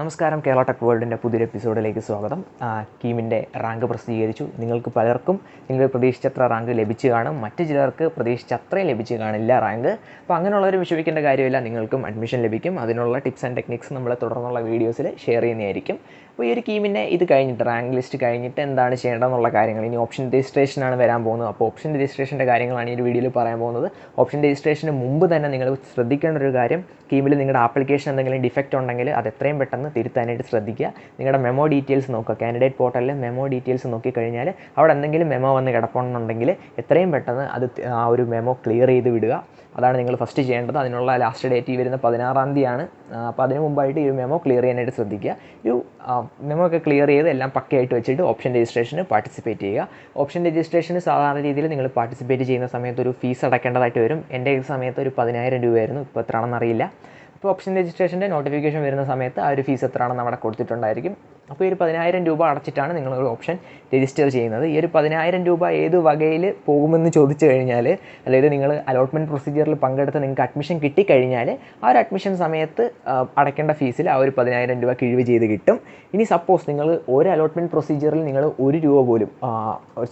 നമസ്കാരം കേരള ടെക് വേൾഡിന്റെ പുതിയൊരു എപ്പിസോഡിലേക്ക് സ്വാഗതം. കീമിന്റെ റാങ്ക് പ്രസിദ്ധീകരിച്ചു. നിങ്ങൾക്ക് പലർക്കും നിങ്ങൾ പ്രതീക്ഷിച്ചത്ര റാങ്ക് ലഭിച്ചു കാണും. മറ്റു ചിലർക്ക് പ്രതീക്ഷിച്ച അത്രയും ലഭിച്ചു കാണില്ല റാങ്ക്. അപ്പോൾ അങ്ങനെയുള്ളവർ വിഷമിക്കേണ്ട കാര്യമില്ല. നിങ്ങൾക്കും അഡ്മിഷൻ ലഭിക്കും. അതിനുള്ള ടിപ്സ് ആൻഡ് ടെക്നിക്സ് നമ്മൾ തുടർന്നുള്ള വീഡിയോസിൽ ഷെയർ ചെയ്യുന്നതായിരിക്കും. അപ്പോൾ ഈ ഒരു കീമിന്റെ ഇത് കഴിഞ്ഞിട്ട് റാങ്ക് ലിസ്റ്റ് കഴിഞ്ഞിട്ട് എന്താണ് ചെയ്യേണ്ടതെന്നുള്ള കാര്യങ്ങൾ. ഇനി ഓപ്ഷൻ രജിസ്ട്രേഷനാണ് വരാൻ പോകുന്നത്. അപ്പോൾ ഓപ്ഷൻ രജിസ്ട്രേഷന്റെ കാര്യങ്ങളാണ് ഈ ഒരു വീഡിയോയിൽ പറയാൻ പോകുന്നത്. ഓപ്ഷൻ രജിസ്ട്രേഷന് മുമ്പ് തന്നെ നിങ്ങൾ ശ്രദ്ധിക്കേണ്ട ഒരു കാര്യം കീമിൽ നിങ്ങളുടെ ആപ്ലിക്കേഷൻ എന്തെങ്കിലും ഡിഫക്റ്റ് ഉണ്ടെങ്കിൽ അത് എത്രയും പെട്ടെന്ന് തിരുത്താനായിട്ട് ശ്രദ്ധിക്കുക. നിങ്ങളുടെ മെമോ ഡീറ്റെയിൽസ് നോക്കുക. കാൻഡിഡേറ്റ് പോർട്ടലിൽ മെമോ ഡീറ്റെയിൽസ് നോക്കിക്കഴിഞ്ഞാൽ അവിടെ എന്തെങ്കിലും മെമോ വന്ന് കിടപ്പുണ്ടെങ്കിൽ എത്രയും പെട്ടെന്ന് അത് ആ ഒരു മെമോ ക്ലിയർ ചെയ്ത് വിടുക. അതാണ് നിങ്ങൾ ഫസ്റ്റ് ചെയ്യേണ്ടത്. അതിനുള്ള ലാസ്റ്റ് ഡേറ്റ് ഈ വരുന്ന പതിനാറാം തീയതിയാണ്. അപ്പോൾ അതിന് മുമ്പായിട്ട് ഈ മെമോ ക്ലിയർ ചെയ്യാനായിട്ട് ശ്രദ്ധിക്കുക. ഒരു മെമോ ഒക്കെ ക്ലിയർ ചെയ്ത് എല്ലാം പക്കയായിട്ട് വെച്ചിട്ട് ഓപ്ഷൻ രജിസ്ട്രേഷന് പാർട്ടിസിപ്പേറ്റ് ചെയ്യുക. ഓപ്ഷൻ രജിസ്ട്രേഷന് സാധാരണ രീതിയിൽ നിങ്ങൾ പാർട്ടിസിപ്പേറ്റ് ചെയ്യുന്ന സമയത്ത് ഒരു ഫീസ് അടക്കേണ്ടതായിട്ട് വരും. എന്റെ സമയത്ത് ഒരു പതിനായിരം രൂപയായിരുന്നു. ഇപ്പോൾ എത്രയാണെന്ന് അറിയില്ല. അപ്പോൾ ഓപ്ഷൻ രജിസ്ട്രേഷന്റെ നോട്ടിഫിക്കേഷൻ വരുന്ന സമയത്ത് ആ ഒരു ഫീസ് എത്രയാണെന്ന് അവിടെ കൊടുത്തിട്ടുണ്ടായിരിക്കും. അപ്പോൾ ഈ ഒരു പതിനായിരം രൂപ അടച്ചിട്ടാണ് നിങ്ങൾ ഒരു ഓപ്ഷൻ രജിസ്റ്റർ ചെയ്യുന്നത്. ഈ ഒരു പതിനായിരം രൂപ ഏത് വകയിൽ പോകുമെന്ന് ചോദിച്ചു കഴിഞ്ഞാൽ അതായത് നിങ്ങൾ അലോട്ട്മെന്റ് പ്രൊസീജിയറിൽ പങ്കെടുത്ത് നിങ്ങൾക്ക് അഡ്മിഷൻ കിട്ടിക്കഴിഞ്ഞാൽ ആ ഒരു അഡ്മിഷൻ സമയത്ത് അടയ്ക്കേണ്ട ഫീസിൽ ആ ഒരു പതിനായിരം രൂപ കിഴിവ് ചെയ്ത് കിട്ടും. ഇനി സപ്പോസ് നിങ്ങൾ ഒരു അലോട്ട്മെന്റ് പ്രൊസീജിയറിൽ നിങ്ങൾ ഒരു രൂപ പോലും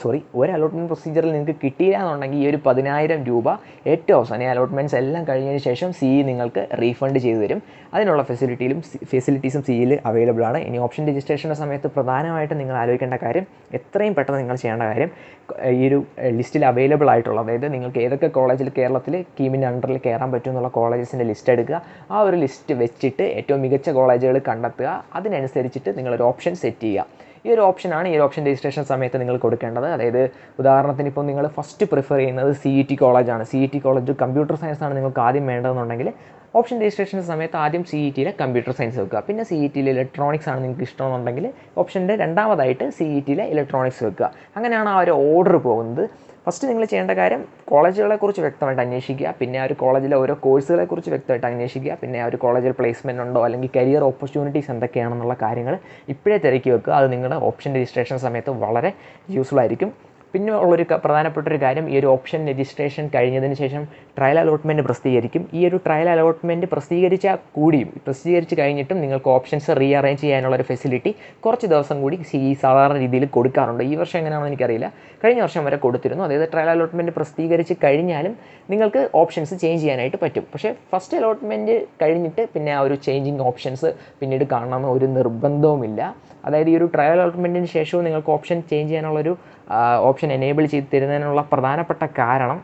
സോറി ഒരു അലോട്ട്മെന്റ് പ്രൊസീജിയറിൽ നിങ്ങൾക്ക് കിട്ടിയില്ല എന്നുണ്ടെങ്കിൽ ഈ ഒരു പതിനായിരം രൂപ ഏറ്റവും അവസാനം ഈ അലോട്ട്മെന്റ്സ് എല്ലാം കഴിഞ്ഞതിന് ശേഷം സി നിങ്ങൾക്ക് റീഫണ്ട് ചെയ്തു തരും. അതിനുള്ള ഫെസിലിറ്റിയിലും ഫെസിലിറ്റീസും സിയിൽ അവൈലബിൾ ആണ്. ഇനി ഓപ്ഷൻ രജിസ്ട്രേഷന്റെ സമയത്ത് പ്രധാനമായിട്ടും നിങ്ങൾ ആലോചിക്കേണ്ട കാര്യം എത്രയും പെട്ടെന്ന് നിങ്ങൾ ചെയ്യേണ്ട കാര്യം ഈ ഒരു ലിസ്റ്റിൽ അവൈലബിൾ ആയിട്ടുള്ള അതായത് നിങ്ങൾക്ക് ഏതൊക്കെ കോളേജിൽ കേരളത്തിൽ കീമിന്റെ അണ്ടറിൽ കയറാൻ പറ്റും എന്നുള്ള കോളേജസിന്റെ ലിസ്റ്റ് എടുക്കുക. ആ ഒരു ലിസ്റ്റ് വെച്ചിട്ട് ഏറ്റവും മികച്ച കോളേജുകൾ കണ്ടെത്തുക. അതിനനുസരിച്ചിട്ട് നിങ്ങളൊരു ഓപ്ഷൻ സെറ്റ് ചെയ്യുക. ഈ ഒരു ഓപ്ഷനാണ് ഈ ഒരു ഓപ്ഷൻ രജിസ്ട്രേഷൻ സമയത്ത് നിങ്ങൾ കൊടുക്കേണ്ടത്. അതായത് ഉദാഹരണത്തിന് ഇപ്പോൾ നിങ്ങൾ ഫസ്റ്റ് പ്രിഫർ ചെയ്യുന്നത് സി ഇ ടി കോളേജാണ് C E T college computer science ആണ് നിങ്ങൾക്ക് ആദ്യം വേണ്ടതെന്നുണ്ടെങ്കിൽ ഓപ്ഷൻ രജിസ്ട്രേഷൻ സമയത്ത് ആദ്യം സി ഇ ടിയിലെ കമ്പ്യൂട്ടർ സയൻസ് വെക്കുക. പിന്നെ സി ഇ ടിയിലെ ഇലക്ട്രോണിക്സ് ആണ് നിങ്ങൾക്ക് ഇഷ്ടമെന്നുണ്ടെങ്കിൽ ഓപ്ഷന്റെ രണ്ടാമതായിട്ട് സി ഇ ടിയിലെ ഇലക്ട്രോണിക്സ് വെക്കുക. അങ്ങനെയാണ് ആ ഒരു ഓർഡർ പോകുന്നത്. ഫസ്റ്റ് നിങ്ങൾ ചെയ്യേണ്ട കാര്യം കോളേജുകളെ കുറിച്ച് വ്യക്തമായിട്ട് അന്വേഷിക്കുക. പിന്നെ ആ ഒരു കോളേജിലെ ഓരോ കോഴ്സുകളെ കുറിച്ച് വ്യക്തമായിട്ട് അന്വേഷിക്കുക. പിന്നെ ആ ഒരു കോളേജിൽ പ്ലേസ്മെന്റ് ഉണ്ടോ? അല്ലെങ്കിൽ കരിയർ ഓപ്പർച്യൂണിറ്റീസ് എന്തൊക്കെയാണെന്നുള്ള കാര്യങ്ങൾ ഇപ്പോഴേ തിരക്കി വെക്കുക. അത് നിങ്ങളുടെ ഓപ്ഷൻ രജിസ്ട്രേഷൻ സമയത്ത് വളരെ യൂസ്ഫുൾ ആയിരിക്കും. പിന്നെ ഉള്ളൊരു പ്രധാനപ്പെട്ട ഒരു കാര്യം ഈ ഒരു ഓപ്ഷൻ രജിസ്ട്രേഷൻ കഴിഞ്ഞതിന് ശേഷം ട്രയൽ അലോട്ട്മെന്റ് പ്രസിദ്ധീകരിക്കും. ഈ ഒരു ട്രയൽ അലോട്ട്മെന്റ് പ്രസിദ്ധീകരിച്ചാൽ കൂടിയും പ്രസിദ്ധീകരിച്ച് കഴിഞ്ഞിട്ടും നിങ്ങൾക്ക് ഓപ്ഷൻസ് റീ അറേഞ്ച് ചെയ്യാനുള്ള ഒരു ഫെസിലിറ്റി കുറച്ച് ദിവസം കൂടി ഈ സാധാരണ രീതിയിൽ കൊടുക്കാറുണ്ട്. ഈ വർഷം എങ്ങനെയാണെന്ന് എനിക്കറിയില്ല. കഴിഞ്ഞ വർഷം വരെ കൊടുത്തിരുന്നു. അതായത് ട്രയൽ അലോട്ട്മെന്റ് പ്രസിദ്ധീകരിച്ച് കഴിഞ്ഞാലും നിങ്ങൾക്ക് ഓപ്ഷൻസ് ചേഞ്ച് ചെയ്യാനായിട്ട് പറ്റും. പക്ഷേ ഫസ്റ്റ് അലോട്ട്മെന്റ് കഴിഞ്ഞിട്ട് പിന്നെ ആ ഒരു ചേഞ്ചിങ് ഓപ്ഷൻസ് പിന്നീട് കാണണമെന്ന് ഒരു നിർബന്ധവുമില്ല. അതായത് ഈ ഒരു ട്രയൽ അലോട്ട്മെന്റിന് ശേഷവും നിങ്ങൾക്ക് ഓപ്ഷൻ ചേഞ്ച് ചെയ്യാനുള്ളൊരു ഓപ്ഷൻ എനേബിൾ ചെയ്ത് തരുന്നതിനുള്ള പ്രധാനപ്പെട്ട കാരണം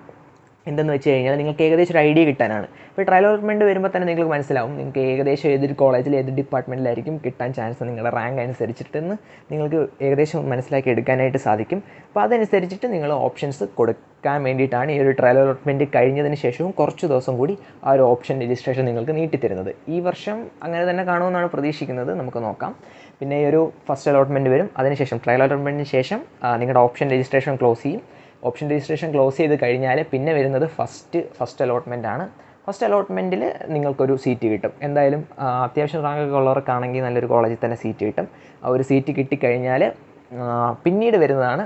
എന്തെന്ന് വെച്ച് കഴിഞ്ഞാൽ നിങ്ങൾക്ക് ഏകദേശം ഒരു ഐഡിയ കിട്ടാനാണ്. ഇപ്പോൾ ട്രയൽ അലോട്ട്മെന്റ് വരുമ്പോൾ തന്നെ നിങ്ങൾക്ക് മനസ്സിലാവും. നിങ്ങൾക്ക് ഏകദേശം ഏതൊരു കോളേജിൽ ഏത് ഡിപ്പാർട്ട്മെന്റിലായിരിക്കും കിട്ടാൻ ചാൻസ് നിങ്ങളുടെ റാങ്ക് അനുസരിച്ചിട്ടെന്ന് നിങ്ങൾക്ക് ഏകദേശം മനസ്സിലാക്കി എടുക്കാനായിട്ട് സാധിക്കും. അപ്പോൾ അതനുസരിച്ചിട്ട് നിങ്ങൾ ഓപ്ഷൻസ് കൊടുക്കാൻ വേണ്ടിയിട്ടാണ് ഈ ഒരു ട്രയൽ അലോട്ട്മെന്റ് കഴിഞ്ഞതിന് ശേഷവും കുറച്ച് ദിവസം കൂടി ആ ഒരു ഓപ്ഷൻ രജിസ്ട്രേഷൻ നിങ്ങൾക്ക് നീട്ടിത്തരുന്നത്. ഈ വർഷം അങ്ങനെ തന്നെ കാണുമെന്നാണ് പ്രതീക്ഷിക്കുന്നത്. നമുക്ക് നോക്കാം. പിന്നെ ഈ ഒരു ഫസ്റ്റ് അലോട്ട്മെന്റ് വരും. അതിനുശേഷം ട്രയൽ അലോട്ട്മെന്റിന് ശേഷം നിങ്ങളുടെ ഓപ്ഷൻ രജിസ്ട്രേഷൻ ക്ലോസ് ചെയ്യും. ഓപ്ഷൻ രജിസ്ട്രേഷൻ ക്ലോസ് ചെയ്ത് കഴിഞ്ഞാൽ പിന്നെ വരുന്നത് ഫസ്റ്റ് ഫസ്റ്റ് അലോട്ട്മെന്റ് ആണ്. ഫസ്റ്റ് അലോട്ട്മെന്റിൽ നിങ്ങൾക്കൊരു സീറ്റ് കിട്ടും. എന്തായാലും അത്യാവശ്യം റാങ്കൊക്കെ ഉള്ളവർക്കാണെങ്കിൽ നല്ലൊരു കോളേജിൽ തന്നെ സീറ്റ് കിട്ടും. ആ ഒരു സീറ്റ് കിട്ടിക്കഴിഞ്ഞാൽ പിന്നീട് വരുന്നതാണ്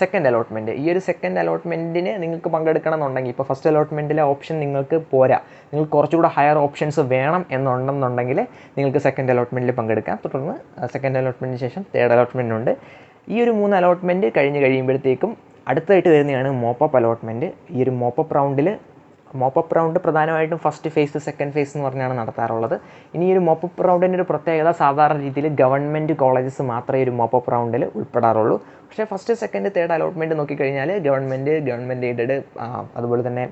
സെക്കൻഡ് അലോട്ട്മെന്റ് ഈ ഒരു സെക്കൻഡ് അലോട്ട്മെന്റിന് നിങ്ങൾക്ക് പങ്കെടുക്കണം എന്നുണ്ടെങ്കിൽ ഇപ്പോൾ ഫസ്റ്റ് അലോട്ട്മെന്റിലെ ഓപ്ഷൻ നിങ്ങൾക്ക് പോരാ. നിങ്ങൾ കുറച്ചുകൂടെ ഹയർ ഓപ്ഷൻസ് വേണം എന്നുണ്ടെന്നുണ്ടെങ്കിൽ നിങ്ങൾക്ക് സെക്കൻഡ് അലോട്ട്മെന്റിൽ പങ്കെടുക്കാം. തുടർന്ന് സെക്കൻഡ് അലോട്ട്മെന്റിന് ശേഷം തേർഡ് അലോട്ട്മെന്റ് ഉണ്ട്. ഈ ഒരു മൂന്ന് അലോട്ട്മെന്റ് കഴിഞ്ഞ് കഴിയുമ്പോഴത്തേക്കും അടുത്തായിട്ട് വരുന്നതാണ് മോപ്പപ്പ് അലോട്ട്മെന്റ് ഈ ഒരു മോപ്പപ്പ് റൗണ്ടിൽ മോപ്പപ്പ് റൗണ്ട് പ്രധാനമായിട്ടും ഫസ്റ്റ് ഫേസ് സെക്കൻഡ് ഫേസ് എന്ന് പറഞ്ഞാണ് നടത്താറുള്ളത്. ഇനി ഒരു മോപ്പപ്പ് റൗണ്ടിന്റെ ഒരു പ്രത്യേകത സാധാരണ രീതിയിൽ ഗവൺമെന്റ് കോളേജസ് മാത്രമേ ഒരു മോപ്പപ്പ് റൗണ്ടിൽ ഉൾപ്പെടാറുള്ളൂ. പക്ഷേ ഫസ്റ്റ് സെക്കൻഡ് തേർഡ് അലോട്ട്മെന്റ് നോക്കിക്കഴിഞ്ഞാൽ ഗവൺമെന്റ് ഗവൺമെന്റ് എയ്ഡഡ് അതുപോലെ തന്നെ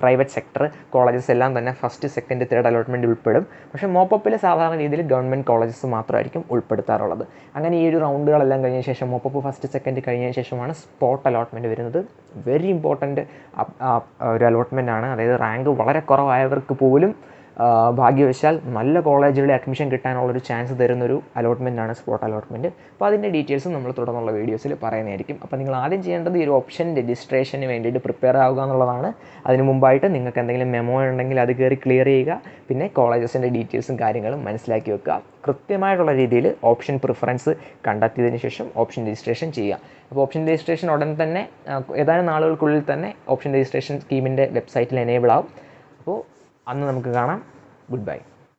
പ്രൈവറ്റ് സെക്ടർ കോളേജസ് എല്ലാം തന്നെ ഫസ്റ്റ് സെക്കൻഡ് തേർഡ് അലോട്ട്മെന്റ് ഉൾപ്പെടും. പക്ഷേ മോപ്പപ്പിൽ സാധാരണ രീതിയിൽ ഗവൺമെന്റ് കോളേജസ് മാത്രമായിരിക്കും ഉൾപ്പെടുത്താറുള്ളത്. അങ്ങനെ ഈ ഒരു റൗണ്ടുകളെല്ലാം കഴിഞ്ഞ ശേഷം മോപ്പപ്പ് ഫസ്റ്റ് സെക്കൻഡ് കഴിഞ്ഞ ശേഷമാണ് സ്പോട്ട് അലോട്ട്മെന്റ് വരുന്നത്. വെരി ഇമ്പോർട്ടന്റ് ഒരു അലോട്ട്മെന്റ് ആണ്. അതായത് റാങ്ക് വളരെ കുറവായവർക്ക് പോലും ഭാഗ്യവശാൽ നല്ല കോളേജുകളിൽ അഡ്മിഷൻ കിട്ടാനുള്ളൊരു ചാൻസ് തരുന്നൊരു അലോട്ട്മെന്റാണ് സ്പോട്ട് അലോട്ട്മെന്റ് അപ്പോൾ അതിന്റെ ഡീറ്റെയിൽസ് നമ്മൾ തുടർന്നുള്ള വീഡിയോസിൽ പറയുന്നതായിരിക്കും. അപ്പോൾ നിങ്ങൾ ആദ്യം ചെയ്യേണ്ടത് ഈ ഒരു ഓപ്ഷൻ രജിസ്ട്രേഷന് വേണ്ടിയിട്ട് പ്രിപ്പയർ ആവുക എന്നുള്ളതാണ്. അതിന് മുമ്പായിട്ട് നിങ്ങൾക്ക് എന്തെങ്കിലും മെമോ ഉണ്ടെങ്കിൽ അത് കയറി ക്ലിയർ ചെയ്യുക. പിന്നെ കോളേജസിന്റെ ഡീറ്റെയിൽസും കാര്യങ്ങളും മനസ്സിലാക്കി വെക്കുക. കൃത്യമായിട്ടുള്ള രീതിയിൽ ഓപ്ഷൻ പ്രിഫറൻസ് കണ്ടെത്തിയതിന് ശേഷം ഓപ്ഷൻ രജിസ്ട്രേഷൻ ചെയ്യുക. അപ്പോൾ ഓപ്ഷൻ രജിസ്ട്രേഷൻ ഉടൻ തന്നെ ഏതാനും നാളുകൾക്കുള്ളിൽ തന്നെ ഓപ്ഷൻ രജിസ്ട്രേഷൻ സ്കീമിന്റെ വെബ്സൈറ്റിൽ എനേബിൾ ആവും. അപ്പോൾ അന്ന് നമുക്ക് കാണാം. Good bye